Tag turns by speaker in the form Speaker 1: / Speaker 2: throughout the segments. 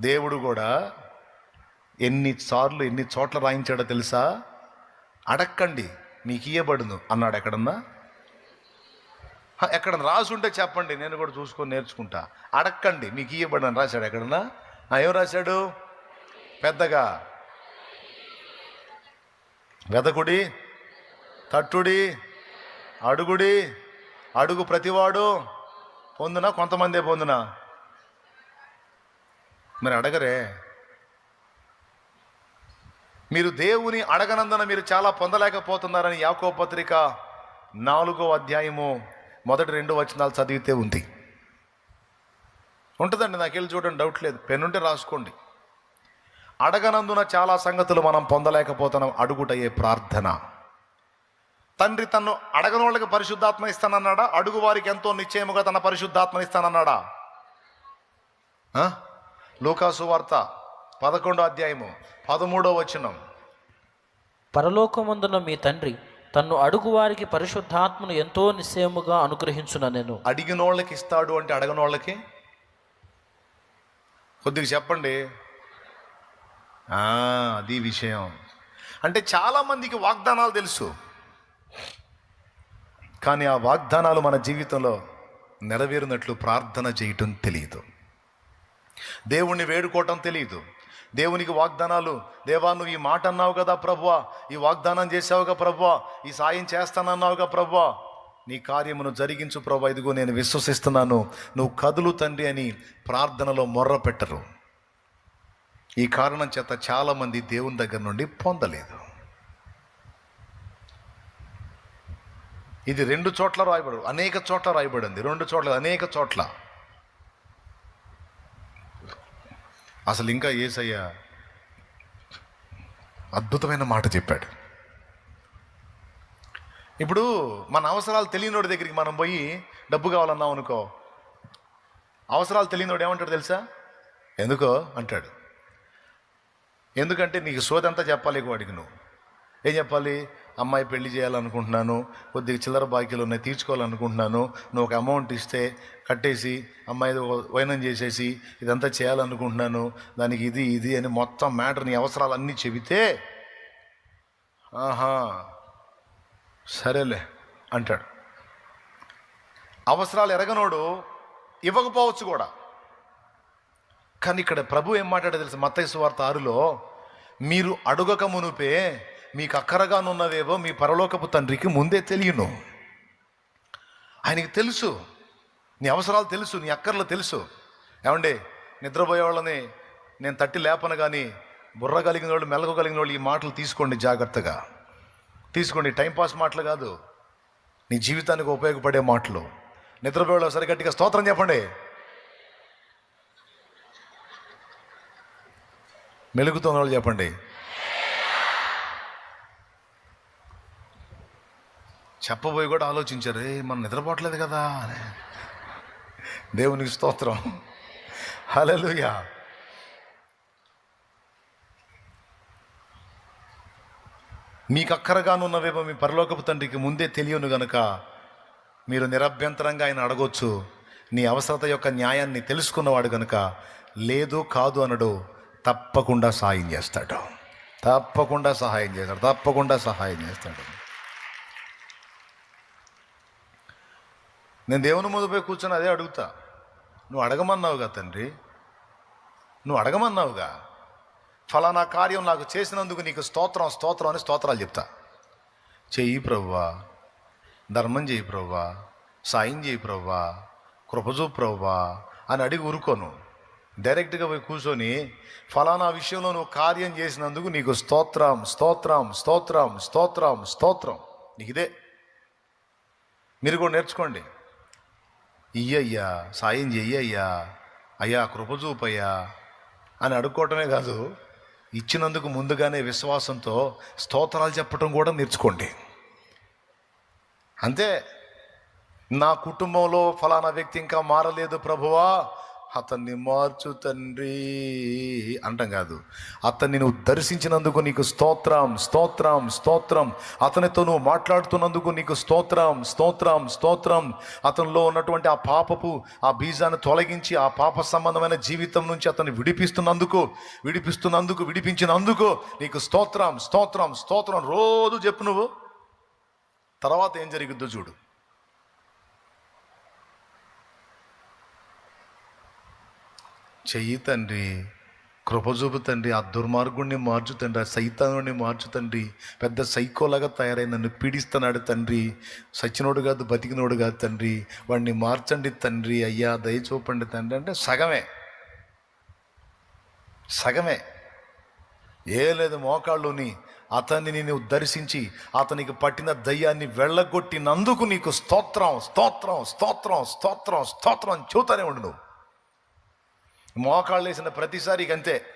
Speaker 1: దేవుడు కూడా ఎన్నిసార్లు ఎన్ని చోట్ల రాయించాడో తెలుసా? అడక్కండి మీకు ఇయ్యబడును అన్నాడు ఎక్కడన్నా? ఎక్కడ రాసి ఉంటే చెప్పండి నేను కూడా చూసుకొని నేర్చుకుంటా. అడక్కండి మీకు ఇయ్యబడి అని రాశాడు ఎక్కడన్నా? ఏం రాశాడు? పెద్దగా. వెదకుడి తట్టుడి అడుగుడి అడుగు ప్రతివాడు పొందునా కొంతమందే పొందునా? మరి అడగరే. మీరు దేవుని అడగనందున మీరు చాలా పొందలేకపోతున్నారని యాకో పత్రిక నాలుగో అధ్యాయము మొదటి రెండు వచనాలు చదివితే ఉంది. ఉంటుందండి నాకు వెళ్ళి చూడండి డౌట్ లేదు. పెన్నుంటే రాసుకోండి. అడగనందున చాలా సంగతులు మనం పొందలేకపోతున్నాం అడుగుటయే ప్రార్థన. తండ్రి తను అడగని వాళ్ళకి పరిశుద్ధాత్మ ఇస్తానన్నాడా? అడుగు వారికి ఎంతో నిశ్చయముగా తన పరిశుద్ధాత్మ ఇస్తానన్నాడా? లూకాసు వార్త పదకొండో అధ్యాయము పదమూడో వచనం.
Speaker 2: పరలోకమందున మీ తండ్రి తన్ను అడుగు వారికి పరిశుద్ధాత్మను ఎంతో నిశ్చయముగా అనుగ్రహించున నేను.
Speaker 1: అడిగిన వాళ్ళకి ఇస్తాడు అంటే అడగని వాళ్ళకి కొద్దిగా చెప్పండి. అది విషయం. అంటే చాలామందికి వాగ్దానాలు తెలుసు. కానీ ఆ వాగ్దానాలు మన జీవితంలో నెరవేరినట్లు ప్రార్థన చేయటం తెలియదు దేవుణ్ణి వేడుకోవటం తెలియదు దేవునికి వాగ్దానాలు దేవా నువ్వు ఈ మాట అన్నావు కదా ప్రభువా ఈ వాగ్దానం చేసావుగా ప్రభువా ఈ సాయం చేస్తానన్నావుగా ప్రభువా నీ కార్యమును జరిగించు ప్రభా. ఇదిగో నేను విశ్వసిస్తున్నాను. నువ్వు కదులు తండ్రి అని ప్రార్థనలో మొర్ర పెట్టరు. ఈ కారణం చేత చాలామంది దేవుని దగ్గర నుండి పొందలేదు. ఇది రెండు చోట్ల రాయబడు అనేక చోట్ల రాయబడింది. రెండు చోట్ల అనేక చోట్ల. అసలు ఇంకా ఏసయ్య అద్భుతమైన మాట చెప్పాడు. ఇప్పుడు మన అవసరాలు తెలియనోడి దగ్గరికి మనం పోయి డబ్బు కావాలన్నాం అనుకో అవసరాలు తెలియనోడు ఏమంటాడు తెలుసా? ఎందుకో అంటాడు. ఎందుకంటే నీకు సోదంతా చెప్పాలి వాడికి నువ్వు. ఏం చెప్పాలి? అమ్మాయి పెళ్ళి చేయాలనుకుంటున్నాను కొద్దిగా చిల్లర బాకీలు ఉన్నాయి తీర్చుకోవాలనుకుంటున్నాను నువ్వు ఒక అమౌంట్ ఇస్తే కట్టేసి అమ్మాయి వైనం చేసేసి ఇదంతా చేయాలనుకుంటున్నాను దానికి ఇది ఇది అని మొత్తం మ్యాటర్ నీ అవసరాలు అన్నీ చెబితే ఆహా సరేలే అంటాడు. అవసరాలు ఎరగనోడు ఇవ్వకపోవచ్చు కూడా. కానీ ఇక్కడ ప్రభు ఏం మాట్లాడో తెలుసు? మత్తయి సువార్త ఆరులో మీరు అడుగక మునుపే మీకు అక్కరగానున్నదేవో మీ పరలోకపు తండ్రికి ముందే తెలియను. ఆయనకి తెలుసు. నీ అవసరాలు తెలుసు నీ అక్కర్లు తెలుసు. ఏమండి? నిద్రపోయే వాళ్ళని నేను తట్టి లేపను కానీ బుర్ర కలిగిన వాళ్ళు మెలకు కలిగిన వాళ్ళు ఈ మాటలు తీసుకోండి జాగ్రత్తగా. తీసుకోండి టైంపాస్ మాటలు కాదు. నీ జీవితానికి ఉపయోగపడే మాటలు. నిద్రపోయే వాళ్ళు సరి గట్టిగా స్తోత్రం చెప్పండి. మెలుగుతున్న వాళ్ళు చెప్పండి. చెప్పబోయి కూడా ఆలోచించారు ఏ మనం నిద్రపోవట్లేదు కదా అని. దేవునికి స్తోత్రం. హలలుయా మీకు అక్కరగానున్నవేమో మీ పరలోకపు తండ్రికి ముందే తెలియను గనుక మీరు నిరభ్యంతరంగా ఆయన అడగొచ్చు నీ అవసరత యొక్క న్యాయాన్ని తెలుసుకున్నవాడు గనుక లేదు కాదు అనడు తప్పకుండా సహాయం చేస్తాడు. తప్పకుండా సహాయం చేస్తాడు తప్పకుండా సహాయం చేస్తాడు. నేను దేవుని ముందు పోయి కూర్చొని అదే అడుగుతా. నువ్వు అడగమన్నావుగా తండ్రి? నువ్వు అడగమన్నావుగా? ఫలానా కార్యం నాకు చేసినందుకు నీకు స్తోత్రం స్తోత్రం అని స్తోత్రాలు చెప్తా. చెయ్యి ప్రవ్వా. ధర్మం చేయి ప్రవ్వా. సాయం చేయి ప్రవ్వా. కృపజూ ప్రవ్వా. అని అడిగి ఊరుకోను. డైరెక్ట్గా పోయి కూర్చొని ఫలానా విషయంలో నువ్వు కార్యం చేసినందుకు నీకు స్తోత్రం స్తోత్రం స్తోత్రం స్తోత్రం స్తోత్రం. నీకు ఇదే మీరు కూడా నేర్చుకోండి. ఇయ్యయ్యా సాయం చెయ్యయ్యా అయ్యా కృపచూపయ్యా అని అడుక్కోవటమే కాదు ఇచ్చినందుకు ముందుగానే విశ్వాసంతో స్తోత్రాలు చెప్పటం కూడా నేర్చుకోండి. అంతే నా కుటుంబంలో ఫలానా వ్యక్తి ఇంకా మారలేదు ప్రభువా అతన్ని మార్చు తండ్రి అంటాం కాదు. అతన్ని నువ్వు దర్శించినందుకు నీకు స్తోత్రం స్తోత్రం స్తోత్రం. అతనితో నువ్వు మాట్లాడుతున్నందుకు నీకు స్తోత్రం స్తోత్రం స్తోత్రం. అతనిలో ఉన్నటువంటి ఆ పాపపు ఆ బీజాన్ని తొలగించి ఆ పాప సంబంధమైన జీవితం నుంచి అతన్ని విడిపిస్తున్నందుకు విడిపిస్తున్నందుకు విడిపించినందుకు నీకు స్తోత్రం స్తోత్రం స్తోత్రం. రోజు చెప్పు నువ్వు. తర్వాత ఏం జరిగిద్దో చూడు. చెయ్యి తండ్రి కృపజూపు తండ్రి ఆ దుర్మార్గుణ్ణి మార్చు తండ్రి ఆ సైతానుడిని మార్చు తండ్రి పెద్ద సైకోలాగా తయారై నన్ను పీడిస్తున్నాడు తండ్రి సచ్చినోడు కాదు బతికినోడు కాదు తండ్రి వాడిని మార్చండి తండ్రి అయ్యా దయ చూపండి తండ్రి అంటే సగమే. సగమే. ఏ లేదు మోకాళ్ళుని అతన్ని నేను దర్శించి అతనికి పట్టిన దయ్యాన్ని వెళ్ళగొట్టినందుకు నీకు స్తోత్రం స్తోత్రం స్తోత్రం స్తోత్రం స్తోత్రం చూతానే ఉండు నువ్వు. మోకాళ్ళు వేసిన ప్రతిసారి అంతే.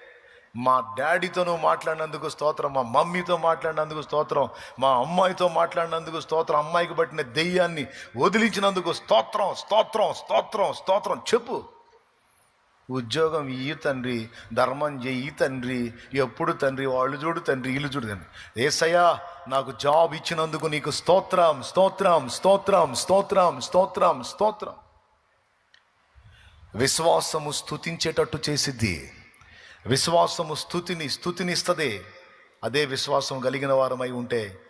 Speaker 1: మా డాడీతోనూ మాట్లాడినందుకు స్తోత్రం మా మమ్మీతో మాట్లాడినందుకు స్తోత్రం మా అమ్మాయితో మాట్లాడినందుకు స్తోత్రం అమ్మాయికి పట్టిన దెయ్యాన్ని వదిలించినందుకు స్తోత్రం స్తోత్రం స్తోత్రం స్తోత్రం. చెప్పు. ఉద్యోగం ఈ తండ్రి ధర్మం చెయ్యి తండ్రి ఎప్పుడు తండ్రి వాళ్ళు చూడు తండ్రి వీళ్ళు చూడు తండ్రి. ఏసయ్యా నాకు జాబ్ ఇచ్చినందుకు నీకు స్తోత్రం స్తోత్రం స్తోత్రం స్తోత్రం స్తోత్రం స్తోత్రం. విశ్వాసము స్థుతించేటట్టు చేసిద్ది. విశ్వాసము స్థుతిని స్థుతినిస్తుంది అదే విశ్వాసం కలిగిన వారమై ఉంటే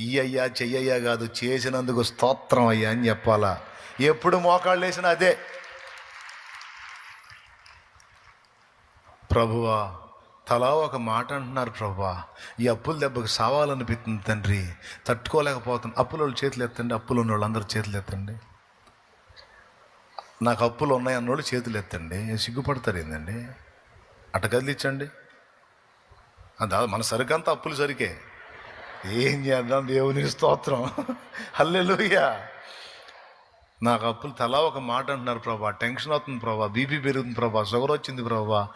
Speaker 1: ఈ అయ్యా చెయ్యయ్యా కాదు చేసినందుకు స్తోత్రం అయ్యా అని చెప్పాలా? ఎప్పుడు మోకాళ్ళు వేసినా అదే. ప్రభువా తలా ఒక మాట అంటున్నారు ప్రభువా. ఈ అప్పుల దెబ్బకు సావాలనిపిస్తుంది తండ్రి. తట్టుకోలేకపోతుంది అప్పుల వాళ్ళు చేతులు ఎత్తండి అప్పులు ఉన్న వాళ్ళందరూ చేతులు ఎత్తండి. నాకు అప్పులు ఉన్నాయి అన్నోళ్ళు చేతులు ఎత్తండి. సిగ్గుపడతారు ఏందండి? అట్ట కదిలించండి అదా మన సరికంతా అప్పులు సరికే. ఏం చేద్దాం దేవుని స్తోత్రం. హల్లెలుయ్యా నాకు అప్పులు తలా ఒక మాట అంటున్నారు ప్రభా. టెన్షన్ అవుతుంది ప్రభా. బీపీ పెరుగుతుంది ప్రభా. షుగర్ వచ్చింది ప్రభా.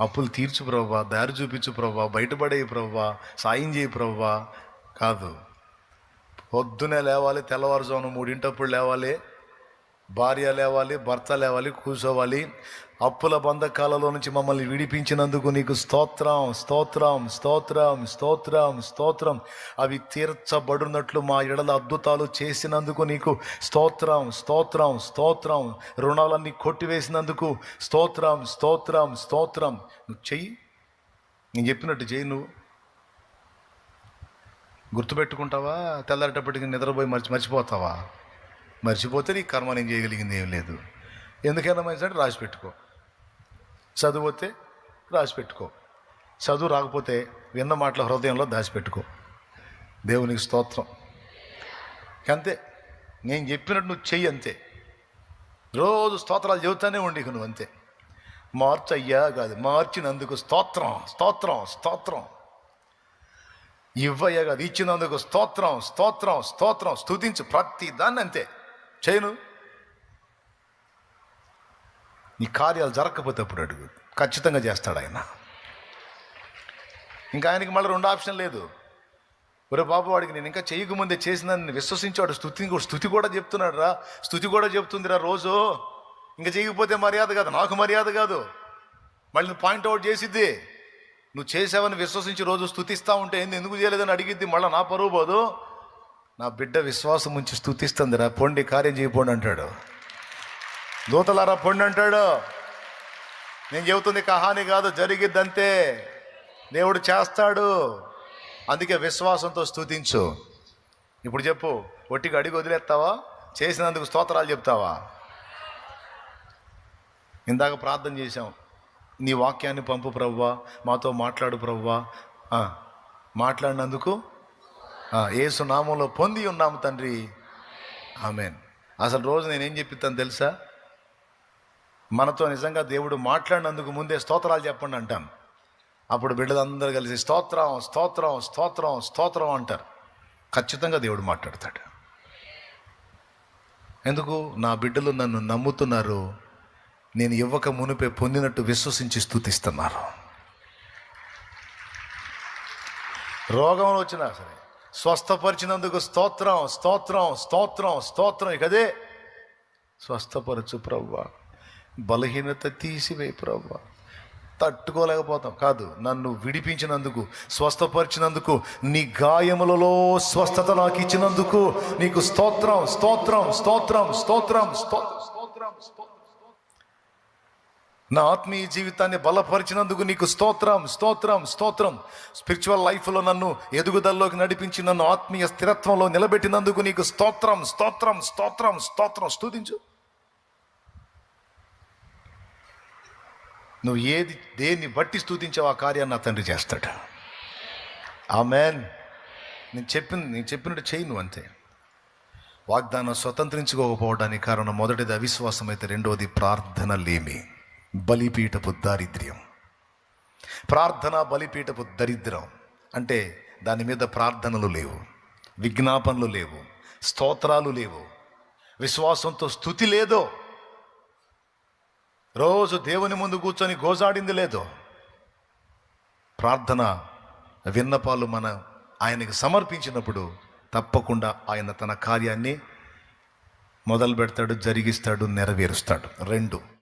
Speaker 1: అప్పులు తీర్చు ప్రభా. దారి చూపించు ప్రభా. బయటపడే ప్రభా. సాయం చేయి ప్రభా. కాదు. పొద్దునే లేవాలి తెల్లవారుజామున మూడింటప్పుడు లేవాలి. భార్య లేవాలి భర్త లేవాలి కూర్చోవాలి అప్పుల బంధకాలలో నుంచి మమ్మల్ని విడిపించినందుకు నీకు స్తోత్రం స్తోత్రం స్తోత్రం స్తోత్రం స్తోత్రం. అవి తీర్చబడినట్లు మా ఎడల అద్భుతాలు చేసినందుకు నీకు స్తోత్రం స్తోత్రం స్తోత్రం. రుణాలన్నీ కొట్టివేసినందుకు స్తోత్రం స్తోత్రం స్తోత్రం. నువ్వు చెయ్యి. నేను చెప్పినట్టు చెయ్యి నువ్వు. గుర్తుపెట్టుకుంటావా? తెల్లారేటప్పటికి నిద్రపోయి మర్చి మర్చిపోతావా? మర్చిపోతే నీ కర్మ నేను చేయగలిగింది ఏం లేదు. ఎందుకైనా మంచి అంటే రాసి పెట్టుకో. చదువు వస్తే రాసి పెట్టుకో. చదువు రాకపోతే విన్న మాటల హృదయంలో దాచిపెట్టుకో దేవునికి స్తోత్రం. అంతే. నేను చెప్పినట్టు నువ్వు చెయ్యి అంతే. రోజు స్తోత్రాలు చెబుతానే ఉండి నువ్వు అంతే. మార్చయ్యా కాదు మార్చినందుకు స్తోత్రం స్తోత్రం స్తోత్రం. ఇవ్వయ్యా కాదు ఇచ్చినందుకు స్తోత్రం స్తోత్రం స్తోత్రం. స్తుతించు ప్రతి దాన్ని అంతే. చేయను. నీ కార్యాలు జరగకపోతే అప్పుడు అడుగు. ఖచ్చితంగా చేస్తాడు ఆయన. ఇంకా ఆయనకి మళ్ళీ రెండు ఆప్షన్ లేదు. ఒరే బాబు వాడికి నేను ఇంకా చేయకముందే చేసిందని విశ్వసించాడు స్థుతి స్థుతి కూడా చెప్తున్నాడు రా స్థుతి కూడా చెప్తుందిరా రోజు. ఇంకా చేయకపోతే మర్యాద కాదు. నాకు మర్యాద కాదు. మళ్ళీ నువ్వు పాయింట్అవుట్ చేసిద్ది. నువ్వు చేసావని విశ్వసించి రోజు స్థుతిస్తా ఉంటే ఏంది? ఎందుకు చేయలేదని అడిగిద్ది? మళ్ళీ నా పరువు పోదు. నా బిడ్డ విశ్వాసం ఉంచి స్థుతిస్తుందిరా పొండి కార్యం చేయపోండి అంటాడు. దూతలారా పొండి అంటాడు. నేను చెబుతుంది కహాని కాదు జరిగిద్దంతే. దేవుడు చేస్తాడు. అందుకే విశ్వాసంతో స్థుతించు ఇప్పుడు చెప్పు ఒట్టికి అడిగి వదిలేస్తావా? చేసినందుకు స్తోత్రాలు చెప్తావా? ఇందాక ప్రార్థన చేశాం. నీ వాక్యాన్ని పంపు ప్రవ్వా. మాతో మాట్లాడు ప్రవ్వా. మాట్లాడినందుకు ఏసు నామంలో పొంది ఉన్నాము తండ్రి. ఆమెన్. అసలు రోజు నేనేం చెప్పిస్తాను తెలుసా? మనతో నిజంగా దేవుడు మాట్లాడినందుకు ముందే స్తోత్రాలు చెప్పండి అంటాను. అప్పుడు బిడ్డలందరూ కలిసి స్తోత్రం స్తోత్రం స్తోత్రం స్తోత్రం అంటారు. ఖచ్చితంగా దేవుడు మాట్లాడతాడు. ఎందుకు? నా బిడ్డలు నన్ను నమ్ముతున్నారు. నేను ఇవ్వక మునిపే పొందినట్టు విశ్వసించి స్థుతిస్తున్నారు. రోగం వచ్చినా సరే స్వస్థపరిచినందుకు స్తోత్రం స్తోత్రం స్తోత్రం స్తోత్రం. ఇక స్వస్థపరచు ప్రవ్వ. బలహీనత తీసివేయి ప్రవ్వ. తట్టుకోలేకపోతాం. కాదు నన్ను విడిపించినందుకు స్వస్థపరిచినందుకు నీ గాయములలో స్వస్థత నాకు ఇచ్చినందుకు నీకు స్తోత్రం స్తోత్రం స్తోత్రం స్తోత్రం స్తోత్రం స్తోత్రం స్తోత్రం. నా ఆత్మీయ జీవితాన్ని బలపరిచినందుకు నీకు స్తోత్రం స్తోత్రం స్తోత్రం. స్పిరిచువల్ లైఫ్లో నన్ను ఎదుగుదలలోకి నడిపించి నన్ను ఆత్మీయ స్థిరత్వంలో నిలబెట్టినందుకు నీకు స్తోత్రం స్తోత్రం స్తోత్రం స్తోత్రం. స్తుతించు. నువ్వు ఏది దేన్ని బట్టి స్తుతించావు ఆ కార్యాన్ని నా తండ్రి చేస్తాడు. మ్యాన్ నేను చెప్పింది నేను చెప్పినట్టు చేయి నువ్వు అంతే. వాగ్దానం స్వతంత్రించుకోకపోవడానికి కారణం మొదటిది అవిశ్వాసం అయితే రెండవది ప్రార్థన లేమి బలిపీఠపు దారిద్ర్యం. ప్రార్థన బలిపీఠపు దరిద్రం అంటే దాని మీద ప్రార్థనలు లేవు విజ్ఞాపనలు లేవు స్తోత్రాలు లేవు విశ్వాసంతో స్థుతి లేదో రోజు దేవుని ముందు కూర్చొని గోజాడింది లేదో ప్రార్థన విన్నపాలు మన ఆయనకి సమర్పించినప్పుడు తప్పకుండా ఆయన తన కార్యాన్ని మొదలు పెడతాడు జరిగిస్తాడు నెరవేరుస్తాడు. రెండు